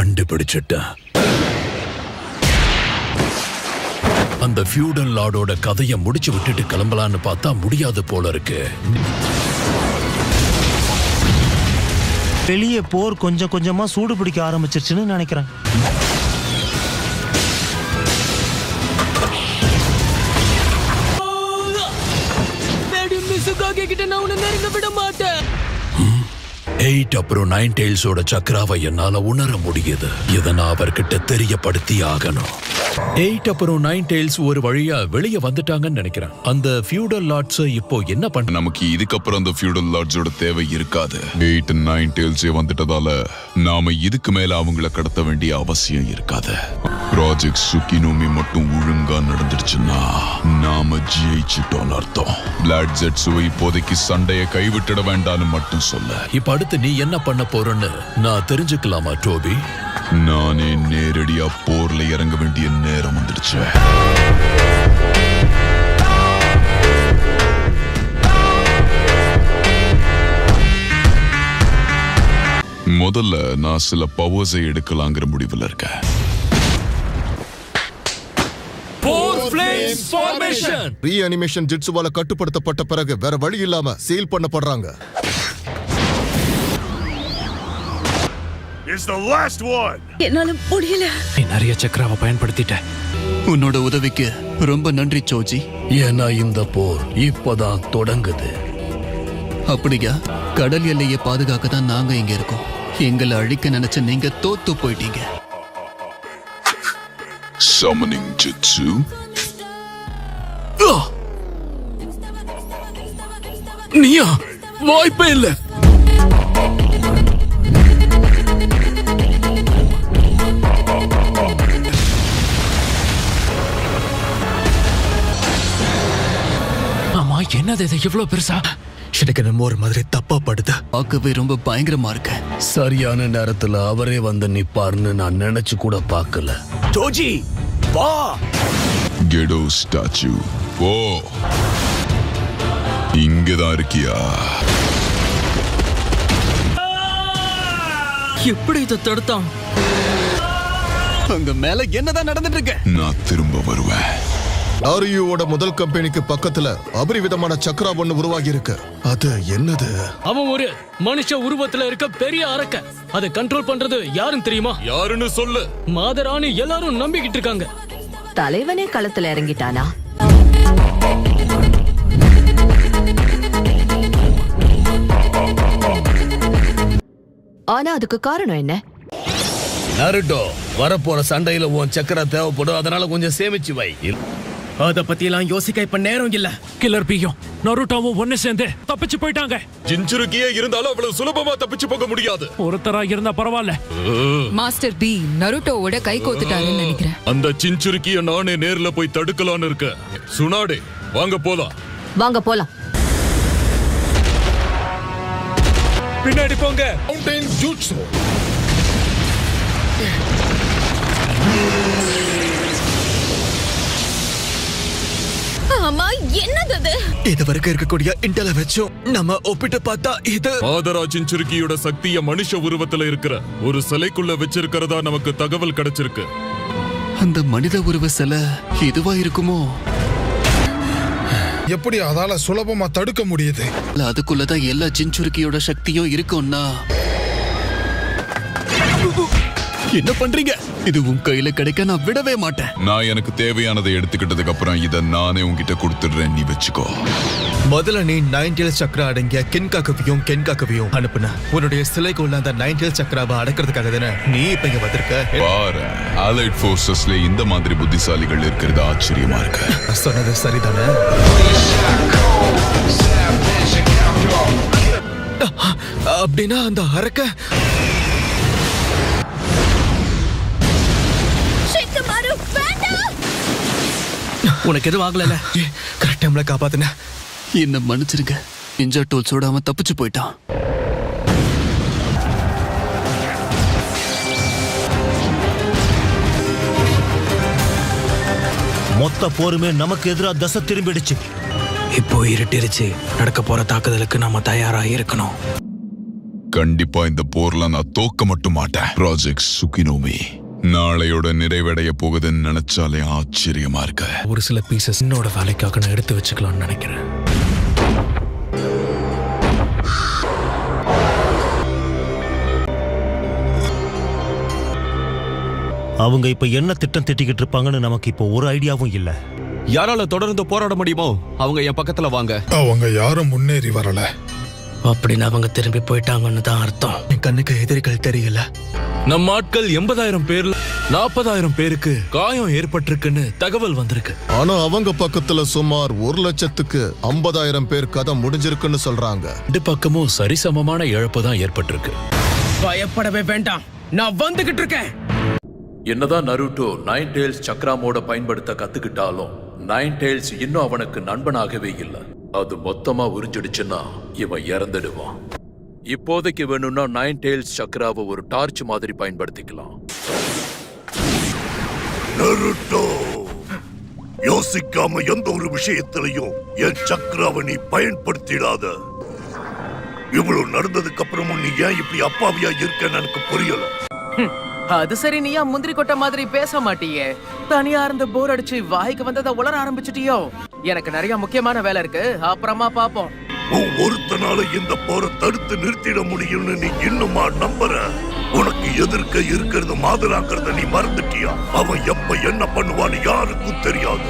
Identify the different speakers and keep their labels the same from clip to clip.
Speaker 1: கண்டுபிடிச்சிட்டேன். அந்த ஃபியூடல் லார்டோட கதையை முடிச்சு விட்டுட்டு கிளம்பலான்னு பார்த்தா முடியாது போல இருக்கு.
Speaker 2: வெளியே போர் கொஞ்சம் கொஞ்சமா சூடு பிடிக்க ஆரம்பிச்சிருச்சுன்னு நினைக்கிறேன்.
Speaker 1: எயிட் அப்புறம் நைன் டெய்ல்ஸோட சக்கராவை என்னால உணர முடியுது. இதை நான் அவர்கிட்ட தெரியப்படுத்தி ஆகணும் எயிட் அப்புறம் நைன் டெய்ல்ஸ் ஒரு வழியா வெளியே வந்துட்டாங்கன்னு நினைக்கிறேன். அந்த ஃபியூடல் லாட்ஸ் இப்போ என்ன பண்ண
Speaker 3: நமக்கு இதுக்கப்புறம் அந்த ஃபியூடல் லார்ட்ஸோட தேவை இருக்காது. எயிட் நைன் டேல்ஸே வந்துட்டதால நாம இதுக்கு மேல அவங்கள கடத்த வேண்டிய அவசியம் இருக்காது. ப்ராஜெக்ட் சுக்கினோமி மட்டும் ஒழுங்கா நடந்துடுச்சுன்னா நாம ஜெயிச்சிட்டோம்னு அர்த்தம். பிளாட் ஜெட்ஸுவை இப்போதைக்கு சண்டைய கைவிட்டுட வேண்டாம்னு மட்டும் சொல்ல.
Speaker 1: இப்ப அடுத்து நீ என்ன பண்ண போறன்னு நான் தெரிஞ்சுக்கலாமா டோபி?
Speaker 3: நானே நேரடியா போர்ல இறங்க வேண்டிய நேரம் வந்துடுச்சு முதல்ல நான் சில பவர்ஸை எடுக்கலாங்கிற முடிவுல இருக்கேன்.
Speaker 4: ரீ அனிமேஷன் ஜிட்ஸுவால கட்டுப்படுத்தப்பட்ட பிறகு வேற வழி இல்லாம சீல் பண்ணப்படுறாங்க.
Speaker 5: It's the last one.
Speaker 6: என்னால முடியல.
Speaker 7: நீ நிறைய சக்கராவை பயன்படுத்திட்ட.
Speaker 8: உன்னோட உதவிக்கு ரொம்ப நன்றி சோஜி.
Speaker 1: ஏன்னா இந்த போர் இப்பதான் தொடங்குது.
Speaker 8: அப்படியா? கடல் எல்லையை பாதுகாக்க தான் நாங்க இங்க இருக்கோம். எங்களை அழிக்க நினைச்ச நீங்க தோத்து போயிட்டீங்க.
Speaker 3: Summoning Jitsu.
Speaker 1: நீயா? வாய்ப்பே இல்லை.
Speaker 7: என்னது இது இவ்வளவு பெருசா?
Speaker 8: எனக்கு நம்ம ஒரு மாதிரி தப்பா படுது. பார்க்கவே ரொம்ப பயங்கரமா இருக்கு.
Speaker 1: சரியான நேரத்துல அவரே வந்து நிப்பாருன்னு நான் நினைச்சு கூட பார்க்கல.
Speaker 2: ஜோஜி வா!
Speaker 3: கெடோ ஸ்டாச்சு ஓ இங்கதான் இருக்கியா?
Speaker 6: எப்படி இதை தடுத்தான்?
Speaker 8: அங்க மேல என்னதான் நடந்துட்டு இருக்கு?
Speaker 3: நான் திரும்ப வருவேன்.
Speaker 4: ஆரியூவோட முதல் கம்பெனிக்கு பக்கத்துல அபரிவிதமான சக்கரா ஒண்ணு உருவாகி இருக்கு அது என்னது?
Speaker 6: அவன் ஒரு மனுஷ உருவத்துல இருக்க பெரிய அரக்க. அதை கண்ட்ரோல் பண்றது யாருன்னு தெரியுமா?
Speaker 1: யாருன்னு சொல்லு.
Speaker 6: மாதரான்னு எல்லாரும் நம்பிக்கிட்டு இருக்காங்க.
Speaker 9: தலைவனே களத்துல இறங்கிட்டானா? ஆனா அதுக்கு காரணம் என்ன?
Speaker 1: நருட்டோ வரப்போற சண்டையில உன் சக்கரா தேவைப்படும் அதனால கொஞ்சம் சேமிச்சு வை.
Speaker 7: அத பத்தி எல்லாம் யோசிக்க இப்ப நேரம் இல்ல. கில்லர் பியும் நருட்டாவும் ஒண்ணு சேர்ந்து தப்பிச்சு போயிட்டாங்க.
Speaker 3: சிஞ்சுருக்கியே இருந்தாலும் அவ்வளவு சுலபமா தப்பிச்சு போக முடியாது.
Speaker 7: ஒருத்தரா இருந்தா பரவாயில்ல.
Speaker 10: மாஸ்டர் பி நருட்டோவோட கை கோத்துட்டாருன்னு நினைக்கிறேன்.
Speaker 3: அந்த சிஞ்சுருக்கிய நானே நேர்ல போய் தடுக்கலான்னு இருக்கேன். சுனாடே வாங்க போலாம்.
Speaker 9: வாங்க போலாம்.
Speaker 7: பின்னாடி போங்க.
Speaker 6: ஆமா என்னது
Speaker 8: இது வரைக்கும் இருக்கக்கூடிய இன்டல வச்சும் நம்ம ஒப்பிட்டு பார்த்தா இது
Speaker 3: ஆதரா சிஞ்சுருக்கியோட சக்திய மனுஷ உருவத்துல இருக்கிற ஒரு சிலைக்குள்ள வச்சிருக்கிறதா நமக்கு தகவல் கிடைச்சிருக்கு.
Speaker 8: அந்த மனித உருவ சிலை இதுவா இருக்குமோ?
Speaker 5: எப்படி அதால சுலபமா தடுக்க முடியுது?
Speaker 8: இல்ல அதுக்குள்ளதான் எல்லா சின்சுருக்கியோட சக்தியும் இருக்கும்னா என்ன பண்றீங்க? இது உன் கையில கிடைக்க நான் விடவே மாட்டேன்.
Speaker 3: நான் எனக்கு தேவையானதை எடுத்துக்கிட்டதுக்கு அப்புறம் இத நானே உன்கிட்ட கொடுத்துடுறேன் நீ வச்சுக்கோ.
Speaker 11: முதல்ல நீ நைன்டேல் சக்கரா அடங்கிய கென்காக்கவியும் கென்காக்கவியும் அனுப்புன. உன்னுடைய சிலைக்கு உள்ள அந்த நைன்டேல் சக்கராவை அடக்கிறதுக்காக தானே? நீ இப்ப இங்க வந்திருக்க?
Speaker 3: பாரு அலைட் ஃபோர்ஸஸ்ல இந்த மாதிரி புத்திசாலிகள் இருக்கிறது ஆச்சரியமா இருக்கு.
Speaker 11: சொன்னது சரிதானே? அப்படின்னா அந்த அரக்க
Speaker 7: உனக்கு எதுவும் ஆகல
Speaker 11: கரெக்ட் டைம்ல காப்பாத்துன.
Speaker 8: என்ன மன்னிச்சிருங்க. நிஞ்சா டூல்ஸோட அவன் தப்பிச்சு போயிட்டான்.
Speaker 2: மொத்த போருமே நமக்கு எதிரா தசை திரும்பிடுச்சு.
Speaker 7: இப்போ இருட்டிருச்சு. நடக்க போற தாக்குதலுக்கு நாம தயாரா இருக்கணும்.
Speaker 3: கண்டிப்பா இந்த போர்ல நான் தோக்க மட்டும் மாட்டேன். ப்ராஜெக்ட் சுகினோமி நாளையோட நிறைவடைய போகுதுன்னு நினைச்சாலே ஆச்சரியமா இருக்க.
Speaker 7: ஒரு சில பீசஸ் என்னோட வேலைக்காக நான் எடுத்து வச்சுக்கலாம்னு நினைக்கிறேன்.
Speaker 2: அவங்க இப்ப என்ன திட்டம் திட்டிக்கிட்டு இருப்பாங்கன்னு நமக்கு இப்போ ஒரு ஐடியாவும் இல்ல.
Speaker 12: யாரால தொடர்ந்து போராட முடியுமோ அவங்க என் பக்கத்துல வாங்க.
Speaker 5: அவங்க யாரும் முன்னேறி வரல.
Speaker 6: அப்படின்னு அவங்க திரும்பி போயிட்டாங்கன்னு தான் அர்த்தம்.
Speaker 11: என் கண்ணுக்கு எதிரிகள் தெரியல.
Speaker 7: நம்ம ஆட்கள் எண்பதாயிரம் பேர்ல நாற்பதாயிரம் பேருக்கு காயம் ஏற்பட்டிருக்குன்னு தகவல் வந்திருக்கு.
Speaker 4: ஆனா அவங்க பக்கத்துல சுமார் ஒரு லட்சத்துக்கு ஐம்பதாயிரம் பேர் கதை முடிஞ்சிருக்குன்னு சொல்றாங்க.
Speaker 1: ரெண்டு பக்கமும் சரிசமமான இழப்பு தான் ஏற்பட்டிருக்கு.
Speaker 7: பயப்படவே வேண்டாம். நான் வந்துகிட்டு இருக்கேன்.
Speaker 1: என்னதான் நருட்டோ நைன் டெயில்ஸ் சக்ராமோட பயன்படுத்த கத்துக்கிட்டாலும் நைன் டெயில்ஸ் இன்னும் அவனுக்கு நண்பனாகவே இல்லை. அது மொத்தமா உறிஞ்சிடுச்சுன்னா இவன் இறந்துடுவான். இப்போதைக்கு வேணும்னா நைன் டெயில்ஸ் சக்ராவை ஒரு டார்ச் மாதிரி பயன்படுத்திக்கலாம்.
Speaker 13: நருட்டோ! யோசிக்காம எந்த ஒரு விஷயத்திலையும் என் சக்கராவை நீ பயன்படுத்திடாத. இவ்வளவு நடந்ததுக்கு அப்புறமும் நீ ஏன் இப்படி அப்பாவியா இருக்கன்னு எனக்கு புரியல.
Speaker 7: அது சரி நீ ஏன் முந்திரி கொட்டை மாதிரி பேச மாட்டியே? தனியா இருந்து போர் அடிச்சு வாய்க்கு வந்ததை உளர ஆரம்பிச்சிட்டியோ? எனக்கு நிறைய முக்கியமான வேலை இருக்கு. அப்புறமா பாப்போம்.
Speaker 13: ஒருத்தனால இந்த போரை தடுத்து நிறுத்திட முடியும்னு நீ இன்னுமா நம்புற? உனக்கு எதிர்க்க இருக்கிறது மாதிராங்கிறத நீ மறந்துட்டியா? அவன் எப்ப என்ன பண்ணுவான்னு யாருக்கும் தெரியாது.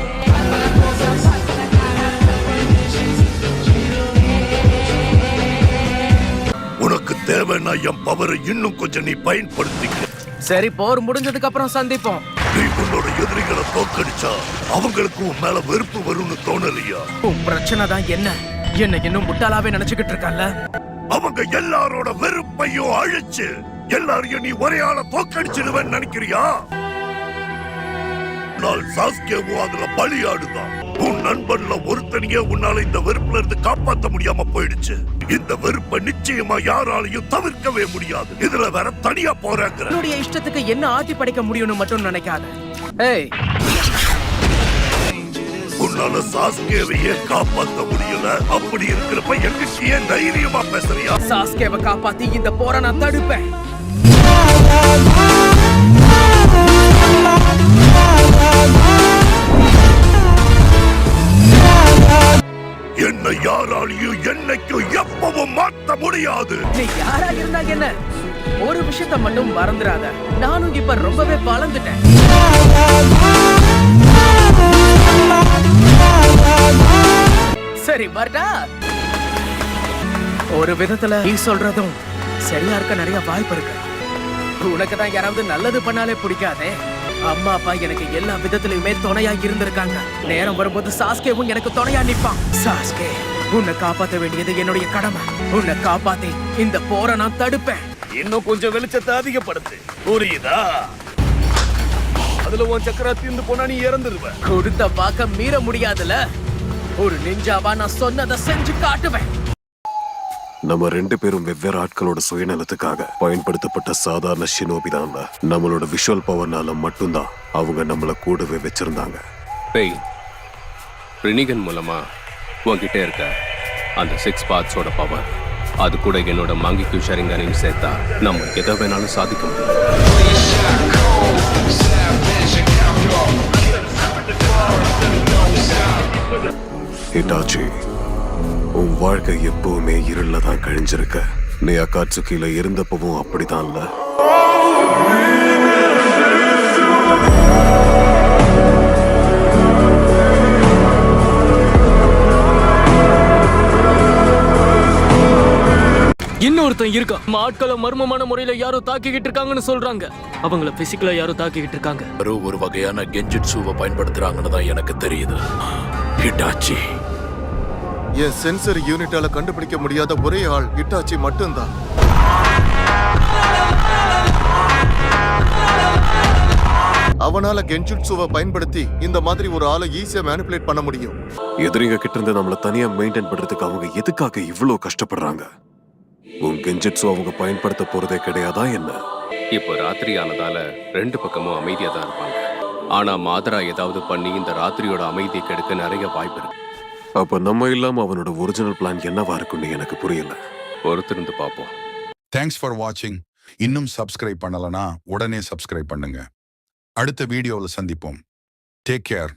Speaker 13: உனக்கு தேவைன்னா என் பவரை இன்னும் கொஞ்சம் நீ பயன்படுத்திக்க.
Speaker 7: சரி போர் முடிஞ்சதுக்கு அப்புறம் சந்திப்போம்.
Speaker 13: நீ உன்னோட எதிரிகளை தோக்கடிச்சா அவங்களுக்கு உன் மேல வெறுப்பு வரும்னு தோணலையா?
Speaker 7: உன் பிரச்சனை தான் என்ன? என்ன இன்னும் முட்டாளாவே நினைச்சுக்கிட்டு இருக்கல்ல
Speaker 13: அவங்க எல்லாரோட வெறுப்பையும் அழிச்சு எல்லாரையும் நீ ஒரே ஆள தோக்கடிச்சிடுவேன்னு நினைக்கிறியா? நாள் சாஸ்கேவும் அதுல பலியாடுதான். உன் நண்பன்ல ஒருத்தனையே உன்னால இந்த வெறுப்புல இருந்து காப்பாத்த முடியாம போயிடுச்சு. இந்த வெறுப்பை நிச்சயமா யாராலையும் தவிர்க்கவே முடியாது. இதுல வேற தனியா போறாங்கிற.
Speaker 7: என்னுடைய இஷ்டத்துக்கு என்ன ஆட்டி படைக்க முடியும்னு மட்டும் நினைக்காத. ஏய்.
Speaker 13: உன்னால சாஸ்கேவையே காப்பாத்த முடியல. அப்படி இருக்கிறப்ப எங்கிட்ட ஏன் தைரியமா பேசுறியா?
Speaker 7: சாஸ்கேவை காப்பாத்தி இந்த போரை நான் தடுப்பேன். நீ யாரா என்ன? ஒரு விஷயத்த மட்டும் மறந்துடாத நானும் இப்ப ரொம்பவே வளர்ந்துட்டேன். சரி வரட்டா ஒரு விதத்துல நீ சொல்றதும் சரியா இருக்க நிறைய வாய்ப்பு இருக்கு. உனக்கு தான் யாராவது நல்லது பண்ணாலே பிடிக்காதே. அம்மா அப்பா எனக்கு எல்லா விதத்திலயுமே துணையா இருந்திருக்காங்க. நேரம் வரும்போது சாஸ்கேவும் எனக்கு துணையா நிப்பான். சாஸ்கே? உன்னை காப்பாத்த வேண்டியது என்னுடைய கடமை. உன்னை காப்பாத்தி இந்த போரை நான் தடுப்பேன்.
Speaker 13: இன்னும் கொஞ்சம் வெளிச்சத்தை அதிகப்படுத்து. புரியுதா? அதுல உன் சக்கரா தீர்ந்து போனா நீ இறந்துருவ.
Speaker 7: கொடுத்த வாக்க மீற முடியாதுல. ஒரு நிஞ்சாவா நான் சொன்னதை செஞ்சு காட்டுவேன்.
Speaker 14: நம்ம ரெண்டு பேரும் வெவ்வேறு ஆட்களோட சுயநலத்துக்காக பயன்படுத்தப்பட்ட சாதாரண ஷினோபி தான் நம்மளோட விஷுவல் பவர்னால மட்டும்தான் அவங்க நம்மள கூடவே வச்சிருந்தாங்க.
Speaker 12: பேய் ரினிகன் மூலமா உன்கிட்ட இருக்க அந்த சிக்ஸ் பார்ட்ஸோட பவர் அது கூட என்னோட மாங்கிக்கு ஷரிங்கனையும் சேர்த்தா நம்ம எதை வேணாலும் சாதிக்க முடியும்.
Speaker 14: ஹிட்டாச்சி உன் வாழ்க்கை எப்பவுமே இருள தான் கழிஞ்சிருக்க. நீ அக்காட்சுக்கில இருந்தப்பவும் இல்லை?
Speaker 6: இன்னொருத்தன் இருக்கான் நம்ம ஆட்களை மர்மமான முறையில யாரோ தாக்கிக்கிட்டு இருக்காங்கன்னு சொல்றாங்க. அவங்கள பிசிக்கலா யாரோ தாக்கிக்கிட்டு இருக்காங்க.
Speaker 1: யாரோ ஒரு வகையான கெஞ்சிட்ஸுவை பயன்படுத்துறாங்கன்னு தான் எனக்கு தெரியுது. ஹிட்டாச்சி.
Speaker 4: என் சென்சர் யூனிட்டால கண்டுபிடிக்க முடியாத ஒரே ஆள் இட்டாச்சி மட்டும்தான். அவனால கென்ஜுட்சுவை பயன்படுத்தி இந்த மாதிரி ஒரு ஆளை ஈஸியா மேனிபுலேட் பண்ண முடியும்.
Speaker 14: எதிரிங்க கிட்ட இருந்து நம்மள தனியா மெயின்டைன் பண்றதுக்கு அவங்க எதுக்காக இவ்ளோ கஷ்டப்படுறாங்க? உன் கெஞ்சிட்ஸு அவங்க பயன்படுத்த போறதே கிடையாதா என்ன?
Speaker 12: இப்போ ராத்திரி ஆனதால ரெண்டு பக்கமும் அமைதியா தான் இருப்பாங்க. ஆனா மாதரா ஏதாவது பண்ணி இந்த ராத்திரியோட அமைதியை கெடுக்க நிறைய வாய்ப்பு இருக்கு.
Speaker 14: அப்ப நம்ம இல்லாம அவனோட ஒரிஜினல் பிளான் என்னவா இருக்கும்னு எனக்கு புரியல.
Speaker 12: பொறுத்திருந்து பார்ப்போம்.
Speaker 15: தேங்க்ஸ் ஃபார் வாட்சிங் இன்னும் சப்ஸ்கிரைப் பண்ணலனா உடனே சப்ஸ்கிரைப் பண்ணுங்க. அடுத்த வீடியோவில் சந்திப்போம். Take care